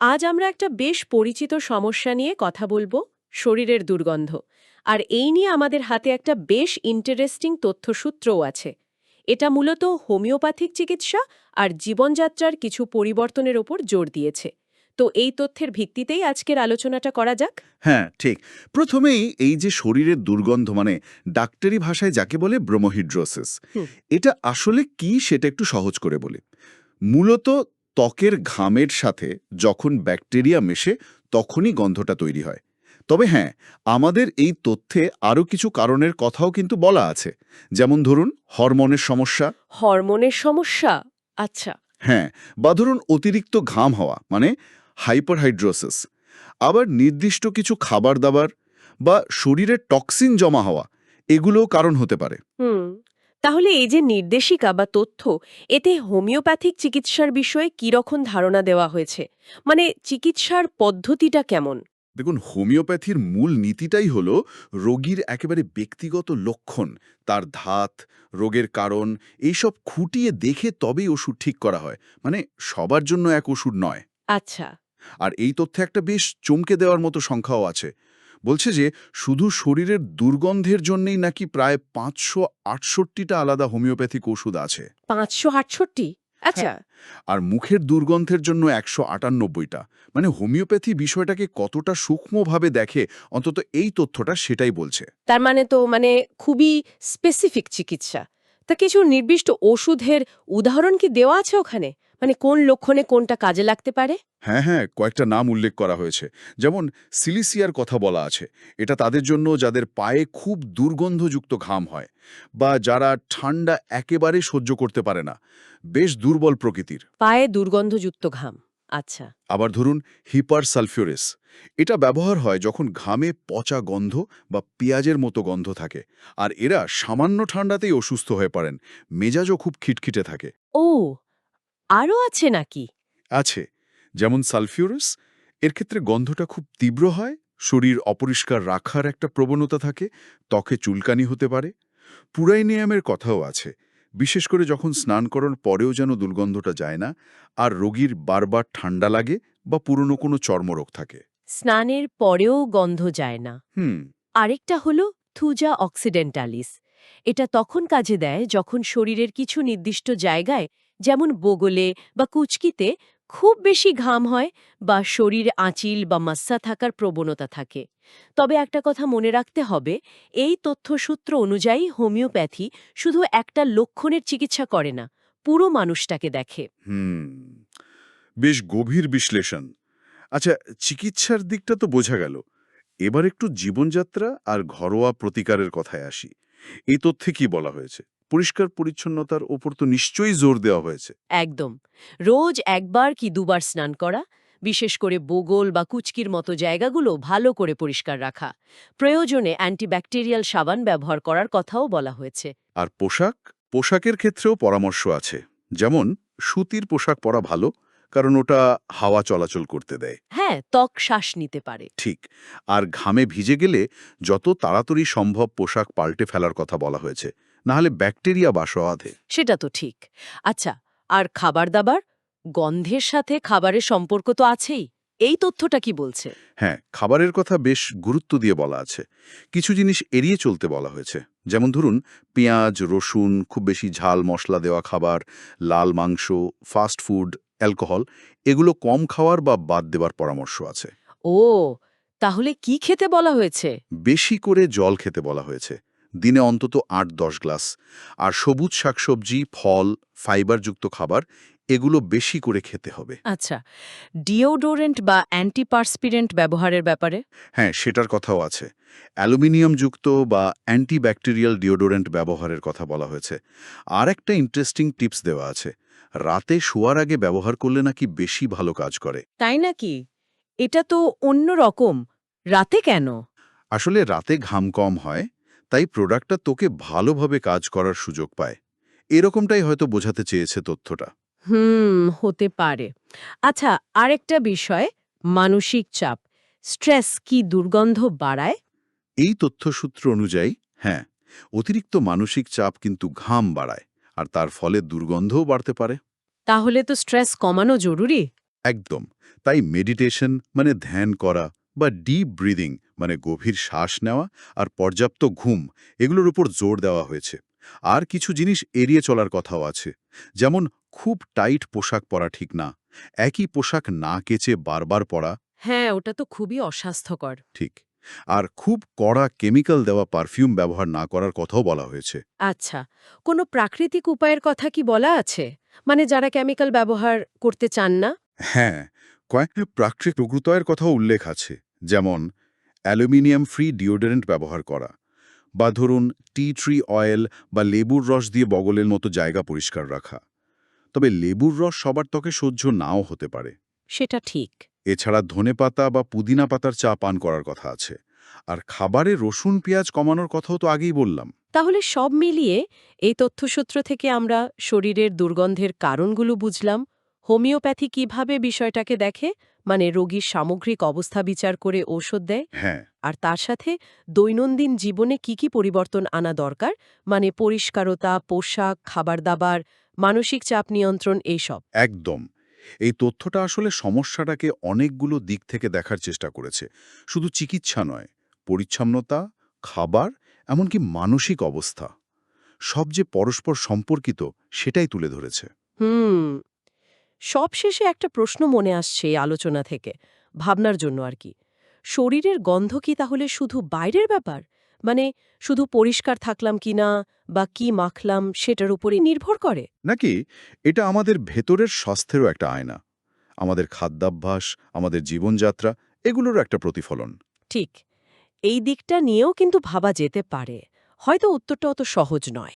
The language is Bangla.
আজ আমরা একটা বেশ পরিচিত সমস্যা নিয়ে কথা বলব শরীরের দুর্গন্ধ। আর এই নিয়ে আমাদের হাতে একটা বেশ ইন্টারেস্টিং তথ্যসূত্রও আছে। এটা মূলত হোমিওপ্যাথিক চিকিৎসা আর জীবনযাত্রার কিছু পরিবর্তনের ওপর জোর দিয়েছে। তো এই তথ্যের ভিত্তিতেই আজকের আলোচনাটা করা যাক। হ্যাঁ ঠিক। প্রথমেই এই যে শরীরের দুর্গন্ধ মানে ডাক্তারি ভাষায় যাকে বলে ব্রোমোহিড্রোসিস। এটা আসলে কি সেটা একটু সহজ করে বলি। মূলত ত্বকের ঘামের সাথে যখন ব্যাকটেরিয়া মেশে তখনই গন্ধটা তৈরি হয়। তবে হ্যাঁ আমাদের এই তথ্যে আরও কিছু কারণের কথাও কিন্তু বলা আছে। যেমন ধরুন হরমোনের সমস্যা। হরমোনের সমস্যা? আচ্ছা। হ্যাঁ বা ধরুন অতিরিক্ত ঘাম হওয়া মানে হাইপারহাইড্রোসিস। আবার নির্দিষ্ট কিছু খাবার দাবার বা শরীরে টক্সিন জমা হওয়া এগুলোও কারণ হতে পারে। হুম। তাহলে এই যে নির্দেশিকা বা তথ্য এতে হোমিওপ্যাথিক চিকিৎসার বিষয়ে কীরকম ধারণা দেওয়া হয়েছে? মানে চিকিৎসার পদ্ধতিটা কেমন? দেখুন হোমিওপ্যাথির মূল নীতিটাই হল রোগীর একেবারে ব্যক্তিগত লক্ষণ তার ধাত রোগের কারণ এইসব খুঁটিয়ে দেখে তবেই ওষুধ ঠিক করা হয়। মানে সবার জন্য এক ওষুধ নয়। আচ্ছা। আর এই তথ্যে একটা বেশ চমকে দেওয়ার মতো সংখ্যাও আছে। বলছে যে শুধু শরীরের দুর্গন্ধের জন্যই নাকি প্রায় পাঁচশো আটষট্টিটা আলাদা হোমিওপ্যাথিক ওষুধ আছে। পাঁচশো আটষট্টি? আচ্ছা। আর মুখের দুর্গন্ধের জন্য একশো আটানব্বইটা। মানে হোমিওপ্যাথি বিষয়টাকে কতটা সূক্ষ্মভাবে দেখে অন্তত এই তথ্যটা সেটাই বলছে। তার মানে তো মানে খুবই স্পেসিফিক চিকিৎসা। তা কিছু নির্দিষ্ট ওষুধের উদাহরণ কি দেওয়া আছে ওখানে? মানে কোন লক্ষণে কোনটা কাজে লাগতে পারে? হ্যাঁ হ্যাঁ কয়েকটা নাম উল্লেখ করা হয়েছে। যেমন সিলিসিয়ার কথা বলা আছে। এটা তাদের জন্য যাদের পায়ে খুব দুর্গন্ধযুক্ত ঘাম হয় বা যারা ঠান্ডা একেবারে সহ্য করতে পারে না। বেশ দুর্বল প্রকৃতির। পায়ে দুর্গন্ধযুক্ত ঘাম আচ্ছা। আবার ধরুন হিপার সালফিউরিস এটা ব্যবহার হয় যখন ঘামে পচা গন্ধ বা পেঁয়াজের মতো গন্ধ থাকে। আর এরা সামান্য ঠান্ডাতেই অসুস্থ হয়ে পড়েন। মেজাজও খুব খিটখিটে থাকে। ও আরও আছে নাকি? আছে। যেমন সালফিউরাস এর ক্ষেত্রে গন্ধটা খুব তীব্র হয় শরীর অপরিষ্কার রাখার একটা প্রবণতা থাকে ত্বকে চুলকানি হতে পারে। পুরাই পুরাইনিয়ামের কথাও আছে বিশেষ করে যখন স্নান করার পরেও যেন দুর্গন্ধটা যায় না আর রোগীর বারবার ঠান্ডা লাগে বা পুরনো কোনো চর্মরোগ থাকে। স্নানের পরেও গন্ধ যায় না। হুম। আরেকটা হলো থুজা অক্সিডেন্টালিস। এটা তখন কাজে দেয় যখন শরীরের কিছু নির্দিষ্ট জায়গায় যেমন বগলে বা কুচকিতে খুব বেশি ঘাম হয় বা শরীর আঁচিল বা মাস্সা থাকার প্রবণতা থাকে। তবে একটা কথা মনে রাখতে হবে, এই তথ্যসূত্র অনুযায়ী হোমিওপ্যাথি শুধু একটা লক্ষণের চিকিৎসা করে না, পুরো মানুষটাকে দেখে। বেশ গভীর বিশ্লেষণ। আচ্ছা চিকিৎসার দিকটা তো বোঝা গেল। এবার একটু জীবনযাত্রা আর ঘরোয়া প্রতিকারের কথায় আসি। এই তথ্যে কি বলা হয়েছে? পরিষ্কার পরিচ্ছন্নতার ওপর তো নিশ্চয়ই জোর দেওয়া হয়েছে। একদম। রোজ একবার কি দুবার স্নান করা বিশেষ করে বগল বা কুচকির মতো জায়গাগুলো ভালো করে পরিষ্কার রাখা। প্রয়োজনে অ্যান্টিব্যাকটেরিয়াল সাবান ব্যবহার করার কথাও বলা হয়েছে। আর পোশাক? পোশাকের ক্ষেত্রেও পরামর্শ আছে। যেমন সুতির পোশাক পরা ভালো কারণ ওটা হাওয়া চলাচল করতে দেয়। হ্যাঁ ত্বক শ্বাস নিতে পারে। ঠিক। আর ঘামে ভিজে গেলে যত তাড়াতাড়ি সম্ভব পোশাক পাল্টে ফেলার কথা বলা হয়েছে। নাহলে ব্যাকটেরিয়া বাস আধে। সেটা তো ঠিক। আচ্ছা আর খাবার দাবার গন্ধের সাথে খাবারের সম্পর্ক তো আছেই। এই তথ্যটা কি বলছে? হ্যাঁ খাবারের কথা বেশ গুরুত্ব দিয়ে বলা আছে। কিছু জিনিস এড়িয়ে চলতে বলা হয়েছে। যেমন ধরুন পেঁয়াজ রসুন খুব বেশি ঝাল মশলা দেওয়া খাবার লাল মাংস ফাস্ট ফুড অ্যালকোহল এগুলো কম খাওয়ার বা বাদ দেওয়ার পরামর্শ আছে। ও তাহলে কি খেতে বলা হয়েছে? বেশি করে জল খেতে বলা হয়েছে। দিনে অন্তত আট দশ গ্লাস। আর সবুজ শাকসবজি ফল ফাইবারযুক্ত খাবার এগুলো বেশি করে খেতে হবে। আচ্ছা ডিওডোরেন্ট বা অ্যান্টিপার্সপিরেন্ট ব্যবহারের ব্যাপারে? হ্যাঁ সেটার কথাও আছে। অ্যালুমিনিয়ামযুক্ত বা অ্যান্টিব্যাকটেরিয়াল ডিওডোরেন্ট ব্যবহারের কথা বলা হয়েছে। আর একটা ইন্টারেস্টিং টিপস দেওয়া আছে রাতে শোয়ার আগে ব্যবহার করলে নাকি বেশি ভালো কাজ করে। তাই নাকি? এটা তো অন্য রকম রাতে কেন? আসলে রাতে ঘাম কম হয় তাই প্রোডাক্টটা তোকে ভালোভাবে কাজ করার সুযোগ পায়। এরকমটাই হয়তো বোঝাতে চেয়েছে তথ্যটা। হুম হতে পারে। আচ্ছা আরেকটা বিষয় মানসিক চাপ। স্ট্রেস কি দুর্গন্ধ বাড়ায়? এই তথ্যসূত্র অনুযায়ী হ্যাঁ অতিরিক্ত মানসিক চাপ কিন্তু ঘাম বাড়ায় আর তার ফলে দুর্গন্ধও বাড়তে পারে। তাহলে তো স্ট্রেস কমানো জরুরি। একদম তাই মেডিটেশন মানে ধ্যান করা বা ডিপ ব্রিদিং মানে গভীর শ্বাস নেওয়া আর পর্যাপ্ত ঘুম এগুলোর উপর জোর দেওয়া হয়েছে। আর কিছু জিনিস এড়িয়ে চলার কথাও আছে। যেমন খুব টাইট পোশাক পরা ঠিক না একই পোশাক না কেচে বারবার পরা। হ্যাঁ ওটা তো খুবই অস্বাস্থ্যকর। ঠিক। আর খুব কড়া কেমিক্যাল দেওয়া পারফিউম ব্যবহার না করার কথাও বলা হয়েছে। আচ্ছা কোনো প্রাকৃতিক উপায়ের কথা কি বলা আছে? মানে যারা কেমিক্যাল ব্যবহার করতে চান না? হ্যাঁ কয়েকটা প্রাকৃতিক প্রকৃতয়ের কথাও উল্লেখ আছে। যেমন অ্যালুমিনিয়াম ফ্রি ডিওডোরেন্ট ব্যবহার করা বা ধরুন টি ট্রি অয়েল বা লেবুর রস দিয়ে বগলের মতো জায়গা পরিষ্কার রাখা। তবে লেবুর রস সবার ত্বকে সহ্য নাও হতে পারে। সেটা ঠিক। এছাড়া ধনেপাতা বা পুদিনা পাতার চা পান করার কথা আছে। আর খাবারে রসুন পেঁয়াজ কমানোর কথাও তো আগেই বললাম। তাহলে সব মিলিয়ে এই তথ্যসূত্র থেকে আমরা শরীরের দুর্গন্ধের কারণগুলো বুঝলাম। হোমিওপ্যাথি কীভাবে বিষয়টাকে দেখে মানে রোগীর সামগ্রিক অবস্থা বিচার করে ঔষধ দেয়। হ্যাঁ। আর তার সাথে দৈনন্দিন জীবনে কি কি পরিবর্তন আনা দরকার? মানে পরিষ্কারতা পোশাক খাবার দাবার মানসিক চাপ নিয়ন্ত্রণ এইসব। একদম। এই তথ্যটা আসলে সমস্যাটাকে অনেকগুলো দিক থেকে দেখার চেষ্টা করেছে। শুধু চিকিৎসা নয় পরিচ্ছন্নতা খাবার এমনকি মানসিক অবস্থা। সব যে পরস্পর সম্পর্কিত সেটাই তুলে ধরেছে। হুম। সবশেষে একটা প্রশ্ন মনে আসছে এই আলোচনা থেকে ভাবনার জন্য আর কি। শরীরের গন্ধ কি তাহলে শুধু বাইরের ব্যাপার? মানে শুধু পরিষ্কার থাকলাম কি না বা কি মাখলাম সেটার উপরই নির্ভর করে? নাকি এটা আমাদের ভেতরের স্বাস্থ্যেরও একটা আয়না? আমাদের খাদ্যাভ্যাস আমাদের জীবনযাত্রা এগুলোরও একটা প্রতিফলন। ঠিক। এই দিকটা নিয়েও কিন্তু ভাবা যেতে পারে। হয়তো উত্তরটা অত সহজ নয়।